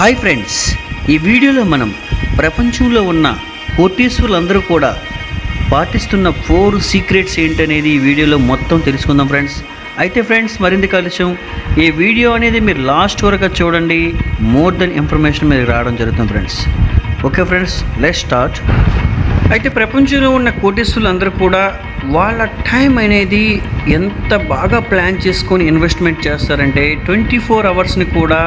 Hi friends ఈ వీడియోలో మనం ప్రపంచంలో ఉన్న కోటీశ్వరులందరూ కూడా పాటిస్తున్న ఫోర్ సీక్రెట్స్ ఏంటనేది ఈ వీడియోలో మొత్తం తెలుసుకుందాం ఫ్రెండ్స్. అయితే ఫ్రెండ్స్ మరింత కలిసాం ఈ వీడియో అనేది మీరు లాస్ట్ వరకు చూడండి. మోర్ దెన్ ఇన్ఫర్మేషన్ మీరు రావడం జరుగుతుంది friends. Okay friends let start అయితే ప్రపంచంలో ఉన్న కోటీశ్వరులందరూ కూడా వాళ్ళ టైం అనేది ఎంత బాగా ప్లాన్ చేసుకొని ఇన్వెస్ట్మెంట్ చేస్తారంటే ట్వంటీ ఫోర్ అవర్స్ని కూడా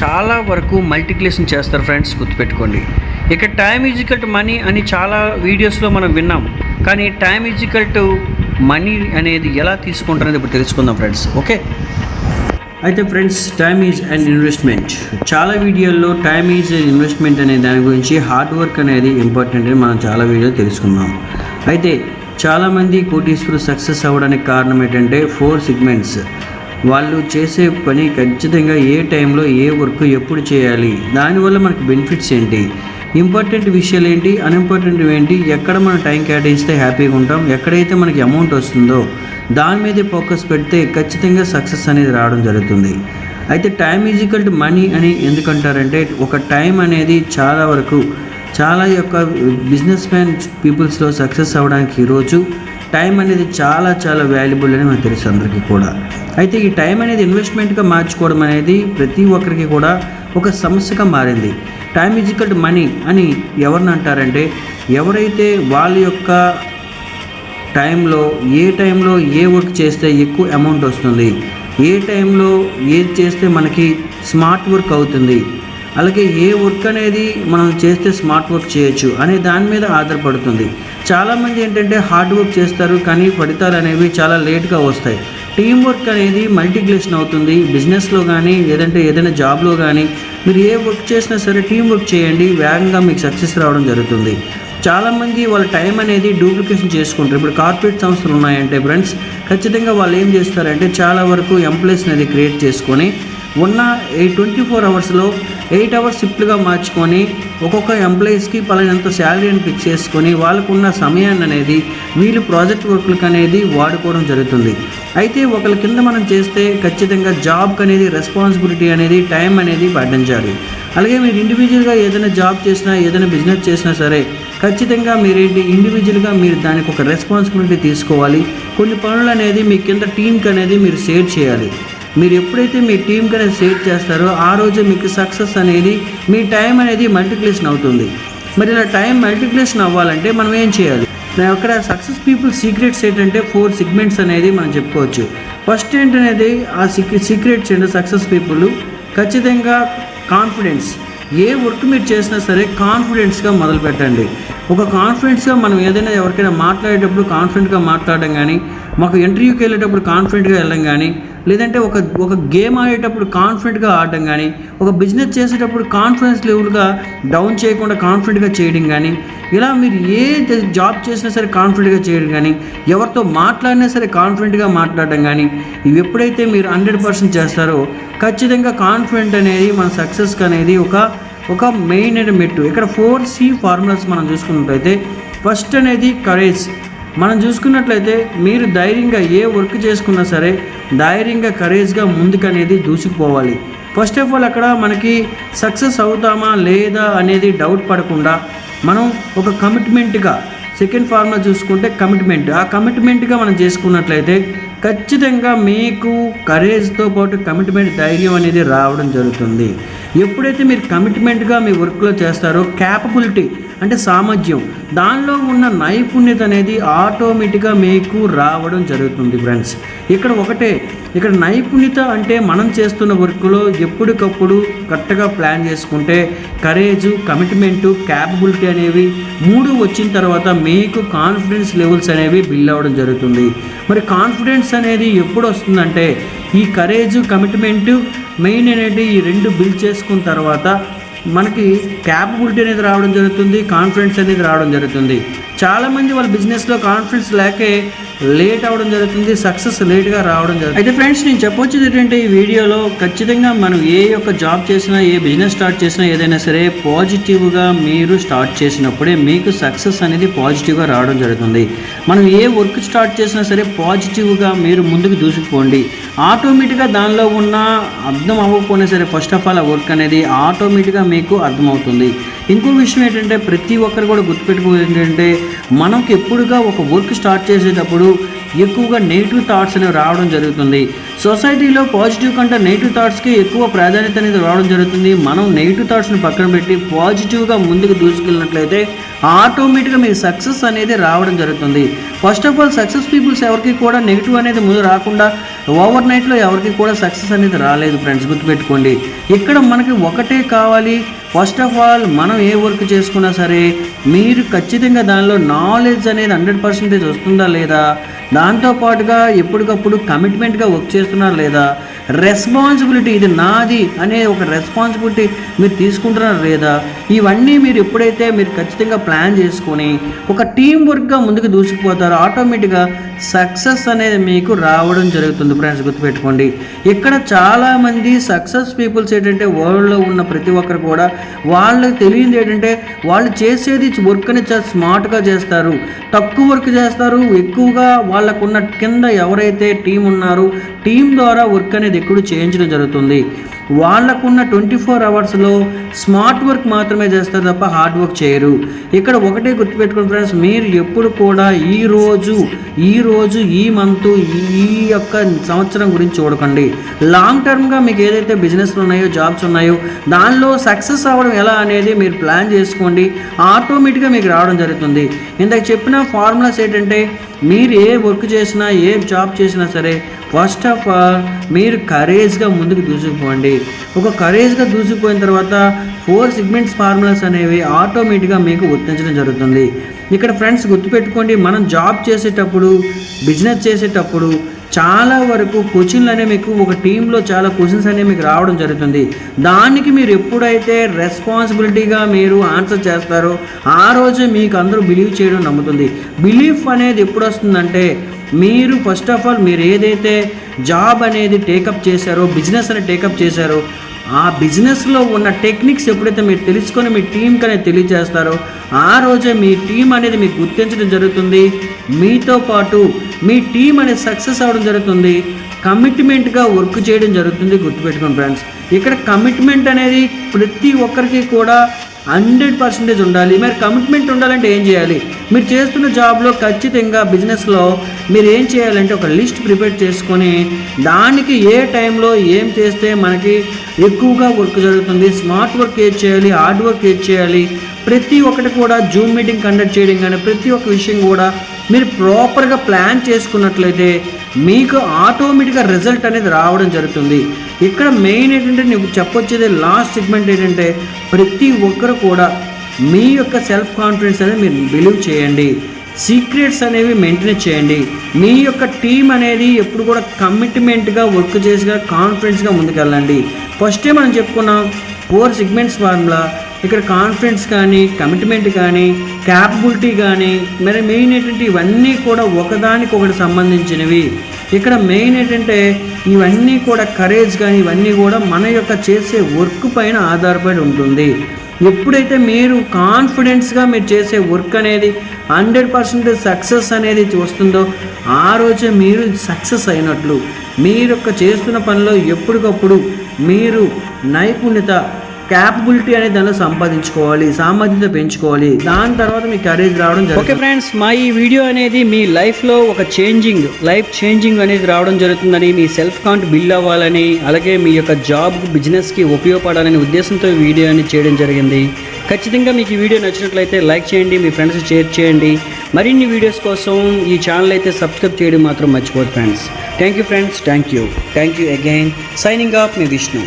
చాలా వరకు మల్టిప్లికేషన్ చేస్తారు ఫ్రెండ్స్ గుర్తుపెట్టుకోండి. ఇక టైం ఈజికల్ టు మనీ అని చాలా వీడియోస్లో మనం విన్నాం. కానీ టైం ఈజికల్ టు మనీ అనేది ఎలా తీసుకుంటారనేది ఇప్పుడు తెలుసుకుందాం ఫ్రెండ్స్. ఓకే? అయితే friends time is and investment. చాలా వీడియోల్లో టైమ్ ఈజ్ ఇన్వెస్ట్మెంట్ అనే దాని గురించి హార్డ్ వర్క్ అనేది ఇంపార్టెంట్ అని మనం చాలా వీడియోలు తెలుసుకున్నాం. అయితే చాలామంది కోటీశ్వరు సక్సెస్ అవ్వడానికి కారణం ఏంటంటే ఫోర్ సిగ్మెంట్స్. వాళ్ళు చేసే పని ఖచ్చితంగా ఏ టైంలో ఏ వర్క్ ఎప్పుడు చేయాలి? దానివల్ల మనకు బెనిఫిట్స్ ఏంటి? ఇంపార్టెంట్ విషయాలు ఏంటి? అన్ఇంపార్టెంట్ ఏంటి? ఎక్కడ మనం టైం కేటాయిస్తే హ్యాపీగా ఉంటాం? ఎక్కడైతే మనకి అమౌంట్ వస్తుందో దాని మీదే ఫోకస్ పెడితే ఖచ్చితంగా సక్సెస్ అనేది రావడం జరుగుతుంది. అయితే టైం ఈజికల్ టు మనీ అని ఎందుకంటారంటే ఒక టైం అనేది చాలా వరకు చాలా యొక్క బిజినెస్ మ్యాన్ పీపుల్స్లో సక్సెస్ అవ్వడానికి ఈరోజు టైం అనేది చాలా చాలా వాల్యుబుల్ అని మనకు తెలుసు అందరికీ కూడా. అయితే ఈ టైం అనేది ఇన్వెస్ట్మెంట్గా మార్చుకోవడం అనేది ప్రతి ఒక్కరికి కూడా ఒక సమస్యగా మారింది. టైం ఈజికల్ టు మనీ అని ఎవరిని అంటారంటే ఎవరైతే వాళ్ళ యొక్క టైంలో ఏ టైంలో ఏ వర్క్ చేస్తే ఎక్కువ అమౌంట్ వస్తుంది ఏ టైంలో ఏది చేస్తే మనకి స్మార్ట్ వర్క్ అవుతుంది అలాగే ఏ వర్క్ అనేది మనం చేస్తే స్మార్ట్ వర్క్ చేయొచ్చు అనే దాని మీద ఆధారపడుతుంది. చాలామంది ఏంటంటే హార్డ్ వర్క్ చేస్తారు కానీ ఫలితాలు అనేవి చాలా లేట్గా వస్తాయి. టీం వర్క్ అనేది మల్టీప్లేషన్ అవుతుంది. బిజినెస్లో కానీ లేదంటే ఏదైనా జాబ్లో కానీ మీరు ఏ వర్క్ చేసినా సరే టీం వర్క్ చేయండి. వేగంగా మీకు సక్సెస్ రావడం జరుగుతుంది. చాలామంది వాళ్ళ టైం అనేది డూప్లికేషన్ చేసుకుంటారు. ఇప్పుడు కార్పొరేట్ సంస్థలు ఉన్నాయంటే ఫ్రెండ్స్ ఖచ్చితంగా వాళ్ళు ఏం చేస్తారంటే చాలా వరకు ఎంప్లాయీస్ అనేది క్రియేట్ చేసుకొని ఉన్న ఈ ట్వంటీ ఫోర్ అవర్స్లో ఎయిట్ అవర్స్ షిఫ్ట్లుగా మార్చుకొని ఒక్కొక్క ఎంప్లాయీస్కి పలానంత శాలరీని ఫిక్స్ చేసుకొని వాళ్ళకున్న సమయాన్ని అనేది వీళ్ళు ప్రాజెక్ట్ వర్క్లకు అనేది వాడుకోవడం జరుగుతుంది. అయితే ఒకరి కింద మనం చేస్తే ఖచ్చితంగా జాబ్కి అనేది రెస్పాన్సిబిలిటీ అనేది టైం అనేది పాటించాలి. అలాగే మీరు ఇండివిజువల్గా ఏదైనా జాబ్ చేసినా ఏదైనా బిజినెస్ చేసినా సరే ఖచ్చితంగా మీరేంటి ఇండివిజువల్గా మీరు దానికి ఒక రెస్పాన్సిబిలిటీ తీసుకోవాలి. కొన్ని పనులు అనేది మీ కింద టీంకి అనేది మీరు షేర్ చేయాలి. మీరు ఎప్పుడైతే మీ టీం కనేది షేర్ చేస్తారో ఆ రోజు మీకు సక్సెస్ అనేది మీ టైం అనేది మల్టిప్లికేషన్ అవుతుంది. మరి ఇలా టైం మల్టిప్లికేషన్ అవ్వాలంటే మనం ఏం చేయాలి? అక్కడ సక్సెస్ పీపుల్ సీక్రెట్స్ ఏంటంటే ఫోర్ సిగ్మెంట్స్ అనేది మనం చెప్పుకోవచ్చు. ఫస్ట్ ఏంటనేది ఆ సీక్రెట్స్ ఏంటో సక్సెస్ పీపుల్ ఖచ్చితంగా కాన్ఫిడెన్స్. ఏ వర్క్ మీరు చేసినా సరే కాన్ఫిడెన్స్గా మొదలు పెట్టండి. ఒక కాన్ఫిడెన్స్గా మనం ఏదైనా ఎవరికైనా మాట్లాడేటప్పుడు కాన్ఫిడెంట్గా మాట్లాడడం కానీ మాకు ఇంటర్వ్యూకి వెళ్ళేటప్పుడు కాన్ఫిడెంట్గా వెళ్ళడం కానీ లేదంటే ఒక ఒక గేమ్ ఆడేటప్పుడు కాన్ఫిడెంట్గా ఆడడం కానీ ఒక బిజినెస్ చేసేటప్పుడు కాన్ఫిడెన్స్ లెవెల్గా డౌన్ చేయకుండా కాన్ఫిడెంట్గా చేయడం కానీ ఇలా మీరు ఏ జాబ్ చేసినా సరే కాన్ఫిడెంట్గా చేయడం కానీ ఎవరితో మాట్లాడినా సరే కాన్ఫిడెంట్గా మాట్లాడడం కానీ ఇవి ఎప్పుడైతే మీరు హండ్రెడ్ పర్సెంట్ చేస్తారో ఖచ్చితంగా కాన్ఫిడెంట్ అనేది మన సక్సెస్కి అనేది ఒక ఒక మెయిన్ అయిన మెట్టు. ఇక్కడ ఫోర్ సి ఫార్ములాస్ మనం చూసుకున్నట్లయితే ఫస్ట్ అనేది కరేజ్. మనం చూసుకున్నట్లయితే మీరు ధైర్యంగా ఏ వర్క్ చేసుకున్నా సరే ధైర్యంగా కరేజ్గా ముందుకనేది దూసుకుపోవాలి. ఫస్ట్ ఆఫ్ ఆల్ అక్కడ మనకి సక్సెస్ అవుతామా లేదా అనేది డౌట్ పడకుండా మనం ఒక కమిట్మెంట్గా సెకండ్ ఫార్ములా చూసుకుంటే కమిట్మెంట్ ఆ కమిట్మెంట్గా మనం చేసుకున్నట్లయితే ఖచ్చితంగా మీకు కరేజ్తో పాటు కమిట్మెంట్ ధైర్యం అనేది రావడం జరుగుతుంది. ఎప్పుడైతే మీరు కమిట్మెంట్గా మీ వర్క్లో చేస్తారో క్యాపబిలిటీ అంటే సామర్థ్యం. దానిలో ఉన్న నైపుణ్యత అనేది ఆటోమేటిక్గా మీకు రావడం జరుగుతుంది ఫ్రెండ్స్. ఇక్కడ ఒకటే ఇక్కడ నైపుణ్యత అంటే మనం చేస్తున్న వర్క్లో ఎప్పటికప్పుడు కరెక్ట్గా ప్లాన్ చేసుకుంటే కరేజు కమిట్మెంటు క్యాపబిలిటీ అనేవి మూడు వచ్చిన తర్వాత మీకు కాన్ఫిడెన్స్ లెవెల్స్ అనేవి బిల్డ్ అవ్వడం జరుగుతుంది. మరి కాన్ఫిడెన్స్ అనేది ఎప్పుడు వస్తుందంటే ఈ కరేజు కమిట్మెంటు మెయిన్ అనేది ఈ రెండు బిల్డ్ చేసుకున్న తర్వాత మనకి క్యాపబిలిటీ అనేది రావడం జరుగుతుంది కాన్ఫిడెన్స్ అనేది రావడం జరుగుతుంది. చాలామంది వాళ్ళ బిజినెస్లో కాన్ఫిడెన్స్ లేకే లేట్ అవ్వడం జరుగుతుంది సక్సెస్ లేట్గా రావడం జరుగుతుంది. అయితే ఫ్రెండ్స్ నేను చెప్పొచ్చేది ఏంటంటే ఈ వీడియోలో ఖచ్చితంగా మనం ఏ యొక్క జాబ్ చేసినా ఏ బిజినెస్ స్టార్ట్ చేసినా ఏదైనా సరే పాజిటివ్గా మీరు స్టార్ట్ చేసినప్పుడే మీకు సక్సెస్ అనేది పాజిటివ్గా రావడం జరుగుతుంది. మనం ఏ వర్క్ స్టార్ట్ చేసినా సరే పాజిటివ్గా మీరు ముందుకు దూసుకుపోండి. ఆటోమేటిక్గా దానిలో ఉన్న అర్థం అవ్వకపోయినా సరే ఫస్ట్ ఆఫ్ ఆల్ ఆ వర్క్ అనేది ఆటోమేటిక్గా మీకు అర్థమవుతుంది. ఇంకో విషయం ఏంటంటే ప్రతి ఒక్కరు కూడా గుర్తుపెట్టుకోవాలి ఏంటంటే మనకి ఎప్పుడుగా ఒక వర్క్ స్టార్ట్ చేసేటప్పుడు ఎక్కువగా నెగిటివ్ థాట్స్ అనేవి రావడం జరుగుతుంది. సొసైటీలో పాజిటివ్ కంటే నెగిటివ్ థాట్స్కి ఎక్కువ ప్రాధాన్యత అనేది రావడం జరుగుతుంది. మనం నెగిటివ్ థాట్స్ని పక్కన పెట్టి పాజిటివ్గా ముందుకు దూసుకెళ్ళినట్లయితే ఆటోమేటిక్గా మీకు సక్సెస్ అనేది రావడం జరుగుతుంది. First of all success peoples ఎవరికి కూడా నెగిటివ్ అనేది ముందు రాకుండా ఓవర్ నైట్లో ఎవరికి కూడా సక్సెస్ అనేది రాలేదు ఫ్రెండ్స్ గుర్తుపెట్టుకోండి. ఇక్కడ మనకి ఒకటే కావాలి. ఫస్ట్ ఆఫ్ ఆల్ మనం ఏ వర్క్ చేసుకున్నా సరే మీరు ఖచ్చితంగా దానిలో నాలెడ్జ్ అనేది హండ్రెడ్ పర్సెంటేజ్ వస్తుందా లేదా? దాంతోపాటుగా ఎప్పటికప్పుడు కమిట్మెంట్గా వర్క్ చేస్తున్నారా లేదా? రెస్పాన్సిబిలిటీ ఇది నాది అనే ఒక రెస్పాన్సిబిలిటీ మీరు తీసుకుంటున్నారా లేదా? ఇవన్నీ మీరు ఎప్పుడైతే మీరు ఖచ్చితంగా ప్లాన్ చేసుకొని ఒక టీం వర్క్గా ముందుకు దూసుకుపోతారో ఆటోమేటిక్గా సక్సెస్ అనేది మీకు రావడం జరుగుతుంది ఫ్రెండ్స్ గుర్తుపెట్టుకోండి. ఇక్కడ చాలామంది సక్సెస్ పీపుల్స్ ఏంటంటే వరల్డ్లో ఉన్న ప్రతి ఒక్కరు కూడా వాళ్ళకి తెలియదు ఏంటంటే వాళ్ళు చేసేది వర్క్ అని చాలా స్మార్ట్గా చేస్తారు. తక్కువ వర్క్ చేస్తారు. ఎక్కువగా వాళ్ళకున్న కింద ఎవరైతే టీం ఉన్నారో టీం ద్వారా వర్క్ అనేది దిక్కుడు చేయించడం జరుగుతుంది. వాళ్ళకున్న ట్వంటీ ఫోర్ అవర్స్లో స్మార్ట్ వర్క్ మాత్రమే చేస్తారు తప్ప హార్డ్ వర్క్ చేయరు. ఇక్కడ ఒకటే గుర్తుపెట్టుకుని ఫ్రెండ్స్ మీరు ఎప్పుడు కూడా ఈ రోజు ఈ రోజు ఈ మంత్ ఈ యొక్క సంవత్సరం గురించి చూడకండి. లాంగ్ టర్మ్గా మీకు ఏదైతే బిజినెస్లు ఉన్నాయో జాబ్స్ ఉన్నాయో దానిలో సక్సెస్ అవ్వడం ఎలా అనేది మీరు ప్లాన్ చేసుకోండి. ఆటోమేటిక్గా మీకు రావడం జరుగుతుంది. ఇందాక చెప్పిన ఫార్ములాస్ ఏంటంటే మీరు ఏ వర్క్ చేసినా ఏ జాబ్ చేసినా సరే ఫస్ట్ ఆఫ్ ఆల్ మీరు కరేజ్గా ముందుకు దూసుకుపోండి. ఒక కరేజ్గా దూసుకుపోయిన తర్వాత ఫోర్ సిగ్మెంట్స్ ఫార్ములాస్ అనేవి ఆటోమేటిక్గా మీకు వర్తించడం జరుగుతుంది. ఇక్కడ ఫ్రెండ్స్ గుర్తుపెట్టుకోండి మనం జాబ్ చేసేటప్పుడు బిజినెస్ చేసేటప్పుడు చాలా వరకు క్వశ్చన్లు అనేవి మీకు ఒక టీంలో చాలా క్వశ్చన్స్ అనేవి మీకు రావడం జరుగుతుంది. దానికి మీరు ఎప్పుడైతే రెస్పాన్సిబిలిటీగా మీరు ఆన్సర్ చేస్తారో ఆ రోజే మీకు అందరూ బిలీవ్ చేయడం నమ్ముతుంది. బిలీఫ్ అనేది ఎప్పుడు వస్తుందంటే మీరు ఫస్ట్ ఆఫ్ ఆల్ మీరు ఏదైతే జాబ్ అనేది టేకప్ చేశారో బిజినెస్ అనేది టేకప్ చేశారో ఆ బిజినెస్లో ఉన్న టెక్నిక్స్ ఎప్పుడైతే మీరు తెలుసుకొని మీ టీంకి అనేది తెలియజేస్తారో ఆ రోజే మీ టీం అనేది మీకు గుర్తించడం జరుగుతుంది. మీతో పాటు మీ టీం అనేది సక్సెస్ అవ్వడం జరుగుతుంది. కమిట్మెంట్గా వర్క్ చేయడం జరుగుతుంది గుర్తుపెట్టుకోండి ఫ్రెండ్స్ ఇక్కడ కమిట్మెంట్ అనేది ప్రతి ఒక్కరికి కూడా హండ్రెడ్ పర్సెంటేజ్ ఉండాలి. మరి కమిట్మెంట్ ఉండాలంటే ఏం చేయాలి? మీరు చేస్తున్న జాబ్లో ఖచ్చితంగా బిజినెస్లో మీరు ఏం చేయాలంటే ఒక లిస్ట్ ప్రిపేర్ చేసుకొని దానికి ఏ టైంలో ఏం చేస్తే మనకి ఎక్కువగా వర్క్ జరుగుతుంది స్మార్ట్ వర్క్ ఏది చేయాలి హార్డ్ వర్క్ ఏది చేయాలి ప్రతి ఒక్కటి కూడా జూమ్ మీటింగ్ కండక్ట్ చేయడం కానీ ప్రతి ఒక్క విషయం కూడా మీరు ప్రాపర్గా ప్లాన్ చేసుకున్నట్లయితే మీకు ఆటోమేటిక్గా రిజల్ట్ అనేది రావడం జరుగుతుంది. ఇక్కడ మెయిన్ ఏంటంటే నీకు చెప్పొచ్చేది లాస్ట్ సెగ్మెంట్ ఏంటంటే ప్రతి ఒక్కరు కూడా మీ యొక్క సెల్ఫ్ కాన్ఫిడెన్స్ అనేది మీరు బిలీవ్ చేయండి. సీక్రెట్స్ అనేవి మెయింటైన్ చేయండి. మీ యొక్క టీం అనేది ఎప్పుడు కూడా కమిట్మెంట్గా వర్క్ చేసిగా కాన్ఫిడెన్స్గా ముందుకెళ్ళండి. ఫస్టే మనం చెప్పుకున్నాం ఫోర్ సిగ్మెంట్స్ ఫార్ములా ఇక్కడ కాన్ఫిడెన్స్ కానీ కమిట్మెంట్ కానీ క్యాపబిలిటీ కానీ మరి మెయిన్ ఏంటంటే ఇవన్నీ కూడా ఒకదానికి ఒకటి సంబంధించినవి. ఇక్కడ మెయిన్ ఏంటంటే ఇవన్నీ కూడా కరేజ్ కానీ ఇవన్నీ కూడా మన యొక్క చేసే వర్క్ పైన ఆధారపడి ఉంటుంది. ఎప్పుడైతే మీరు కాన్ఫిడెన్స్గా మీరు చేసే వర్క్ అనేది హండ్రెడ్ పర్సెంట్ సక్సెస్ అనేది వస్తుందో ఆ రోజే మీరు సక్సెస్ అయినట్లు. మీరు యొక్క చేస్తున్న పనిలో ఎప్పటికప్పుడు మీరు నైపుణ్యత క్యాపబిలిటీ అనేది దానిలో సంపాదించుకోవాలి సామర్థ్యత పెంచుకోవాలి. దాని తర్వాత మీ కరేజ్ రావడం ఓకే ఫ్రెండ్స్ మా ఈ వీడియో అనేది మీ లైఫ్లో ఒక చేంజింగ్ లైఫ్ చేంజింగ్ అనేది రావడం జరుగుతుందని మీ సెల్ఫ్ కాంట్ బిల్డ్ అవ్వాలని అలాగే మీ యొక్క జాబ్ బిజినెస్కి ఉపయోగపడాలనే ఉద్దేశంతో ఈ వీడియో అనేది చేయడం జరిగింది. ఖచ్చితంగా మీకు ఈ వీడియో నచ్చినట్లయితే లైక్ చేయండి మీ ఫ్రెండ్స్ షేర్ చేయండి. మరిన్ని వీడియోస్ కోసం ఈ ఛానల్ అయితే సబ్స్క్రైబ్ చేయడం మాత్రం మర్చిపోదు friends thank you friends thank you thank you again signing off me Vishnu